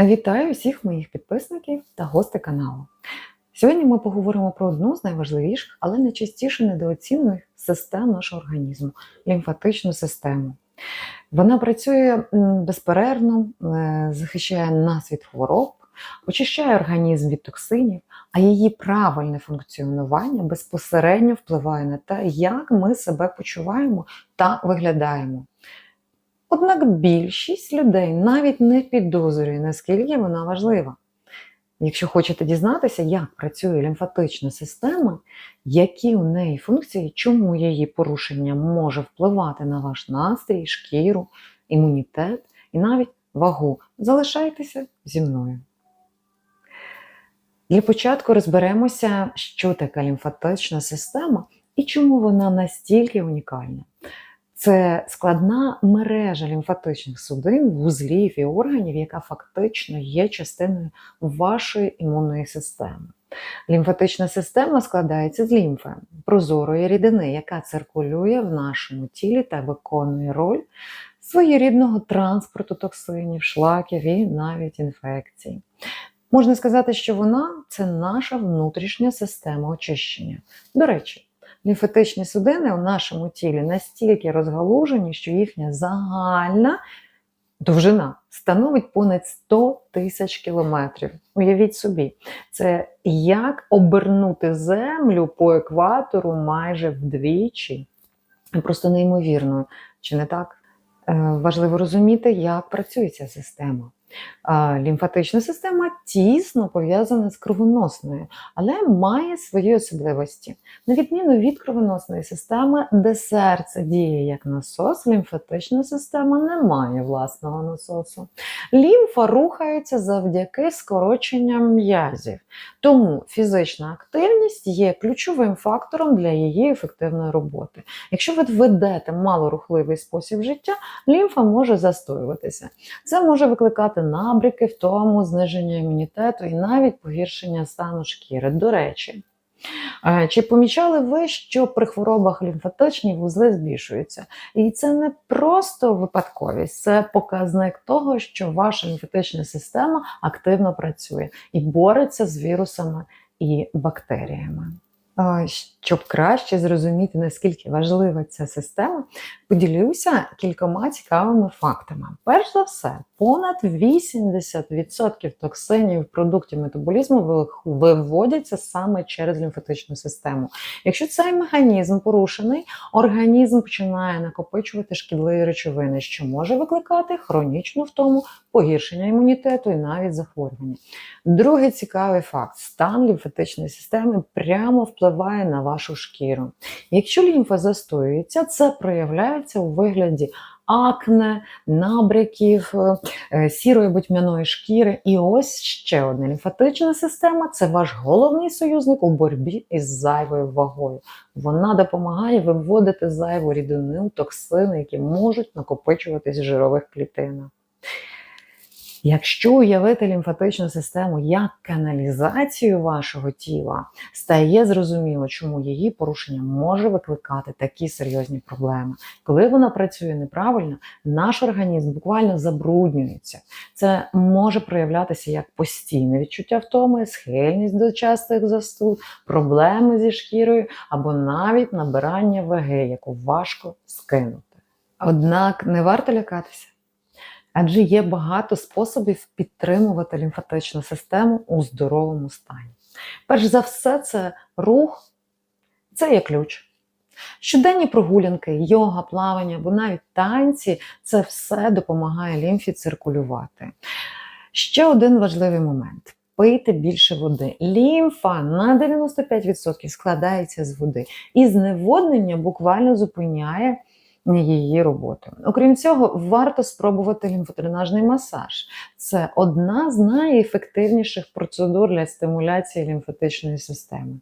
Вітаю всіх моїх підписників та гостей каналу. Сьогодні ми поговоримо про одну з найважливіших, але найчастіше недооцінених систем нашого організму лімфатичну систему. Вона працює безперервно, е, захищає нас від хвороб, очищає організм від токсинів, а її правильне функціонування безпосередньо впливає на те, як ми себе почуваємо та виглядаємо. Однак більшість людей навіть не підозрює, наскільки вона важлива. Якщо хочете дізнатися, як працює лімфатична система, які у неї функції, чому її порушення може впливати на ваш настрій, шкіру, імунітет і навіть вагу, залишайтеся зі мною. Для початку розберемося, що таке лімфатична система і чому вона настільки унікальна. Це складна мережа лімфатичних судин, вузлів і органів, яка фактично є частиною вашої імунної системи. Лімфатична система складається з лімфи, прозорої рідини, яка циркулює в нашому тілі та виконує роль своєрідного транспорту токсинів, шлаків і навіть інфекцій. Можна сказати, що вона це наша внутрішня система очищення. До речі, лімфатичні судини у нашому тілі настільки розгалужені, що їхня загальна довжина становить понад 100 тисяч кілометрів. Уявіть собі, це як обернути землю по екватору майже вдвічі. Просто неймовірно, чи не так? Е, Важливо розуміти, як працює ця система. Лімфатична система тісно пов'язана з кровоносною, але має свої особливості. На відміну від кровоносної системи, де серце діє як насос, лімфатична система не має власного насосу. Лімфа рухається завдяки скороченням м'язів, тому фізична активність є ключовим фактором для її ефективної роботи. Якщо ви ведете малорухливий спосіб життя, лімфа може застоюватися. Це може викликати набряки, втому, зниження імунітету і навіть погіршення стану шкіри. До речі, е, чи помічали ви, що при хворобах лімфатичні вузли збільшуються? І це не просто випадковість, це показник того, що ваша лімфатична система активно працює і бореться з вірусами і бактеріями. Щоб краще зрозуміти, наскільки важлива ця система, поділюся кількома цікавими фактами. Перш за все, понад 80% токсинів продуктів метаболізму ви- виводяться саме через лімфатичну систему. Якщо цей механізм порушений, організм починає накопичувати шкідливі речовини, що може викликати хронічну втому, погіршення імунітету і навіть захворювання. Другий цікавий факт: стан лімфатичної системи прямо впливає на вашу шкіру. Якщо лімфа застоюється, це проявляється у вигляді акне, набряків, е, сірої будьмяної шкіри. І ось ще одна лімфатична система це ваш головний союзник у боротьбі із зайвою вагою. Вона допомагає виводити зайву рідину, токсини, які можуть накопичуватись в жирових клітинах. Якщо уявити лімфатичну систему як каналізацію вашого тіла, стає зрозуміло, чому її порушення може викликати такі серйозні проблеми. Коли вона працює неправильно, наш організм буквально забруднюється. Це може проявлятися як постійне відчуття втоми, схильність до частих застуд, проблеми зі шкірою або навіть набирання ваги, яку важко скинути. Однак не варто лякатися. Адже є багато способів підтримувати лімфатичну систему у здоровому стані. Перш за все, це рух, це є ключ. Щоденні прогулянки, йога, плавання або навіть танці це все допомагає лімфі циркулювати. Ще один важливий момент. Пийте більше води. Лімфа на 95% складається з води, і зневоднення буквально зупиняє її роботи. Окрім цього, варто спробувати лімфодренажний масаж. Це одна з найефективніших процедур для стимуляції лімфатичної системи.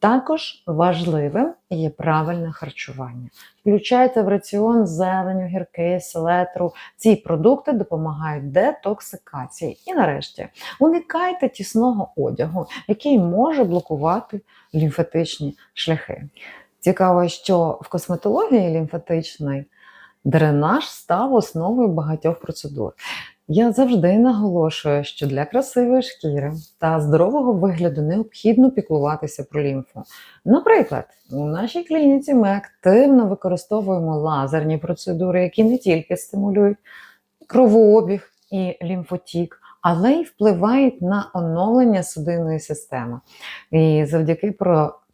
Також важливим є правильне харчування. Включайте в раціон зеленю, гірки, селетру. Ці продукти допомагають детоксикації. І нарешті уникайте тісного одягу, який може блокувати лімфатичні шляхи. Цікаво, що в косметології лімфатичний дренаж став основою багатьох процедур. Я завжди наголошую, що для красивої шкіри та здорового вигляду необхідно піклуватися про лімфу. Наприклад, у нашій клініці ми активно використовуємо лазерні процедури, які не тільки стимулюють кровообіг і лімфотік, але й впливають на оновлення судинної системи. І завдяки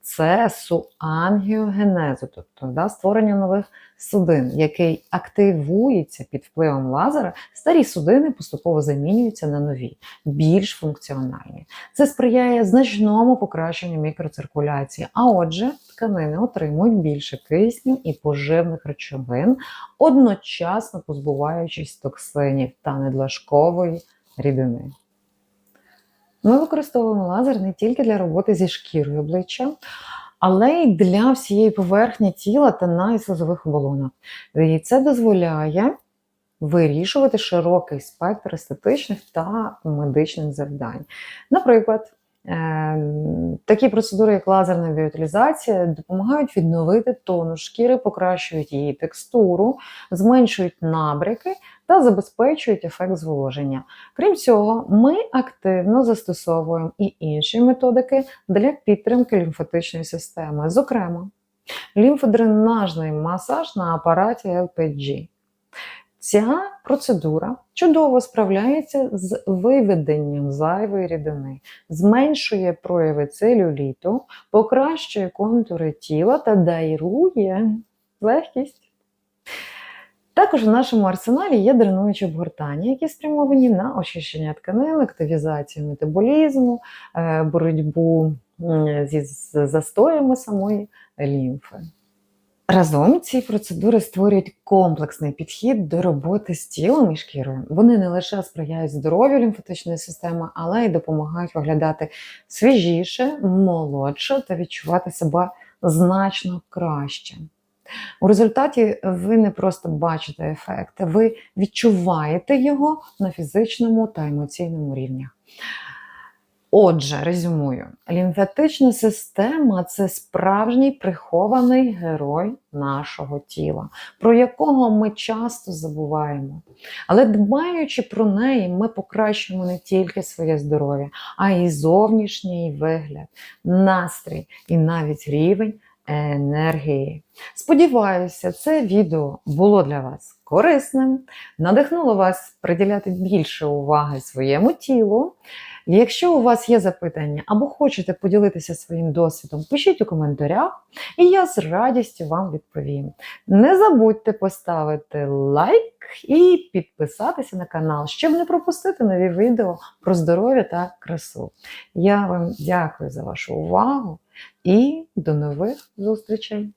процесу ангіогенезу, тобто да, створення нових судин, який активується під впливом лазера, старі судини поступово замінюються на нові, більш функціональні. Це сприяє значному покращенню мікроциркуляції, а отже, тканини отримують більше кисню і поживних речовин, одночасно позбуваючись токсинів та недлашкової рідини. Ми використовуємо лазер не тільки для роботи зі шкірою обличчя, але й для всієї поверхні тіла та на слизових оболонок. І це дозволяє вирішувати широкий спектр естетичних та медичних завдань. Наприклад, Такі процедури, як лазерна біотилізація, допомагають відновити тонус шкіри, покращують її текстуру, зменшують набряки та забезпечують ефект зволоження. Крім цього, ми активно застосовуємо і інші методики для підтримки лімфатичної системи, зокрема, лімфодренажний масаж на апараті LPG. Ця процедура чудово справляється з виведенням зайвої рідини, зменшує прояви целюліту, покращує контури тіла та дарує легкість. Також в нашому арсеналі є дренуючі обгортання, які спрямовані на очищення тканин, активізацію метаболізму, е, боротьбу зі застоями самої лімфи. Разом ці процедури створюють комплексний підхід до роботи з тілом і шкірою. Вони не лише сприяють здоров'ю лімфатичної системи, але й допомагають виглядати свіжіше, молодше та відчувати себе значно краще. У результаті ви не просто бачите ефект, ви відчуваєте його на фізичному та емоційному рівнях. Отже, резюмую, лімфатична система це справжній прихований герой нашого тіла, про якого ми часто забуваємо. Але дбаючи про неї, ми покращуємо не тільки своє здоров'я, а й зовнішній вигляд, настрій і навіть рівень енергії. Сподіваюся, це відео було для вас корисним, надихнуло вас приділяти більше уваги своєму тілу. Якщо у вас є запитання або хочете поділитися своїм досвідом, пишіть у коментарях, і я з радістю вам відповім. Не забудьте поставити лайк і підписатися на канал, щоб не пропустити нові відео про здоров'я та красу. Я вам дякую за вашу увагу і до нових зустрічей!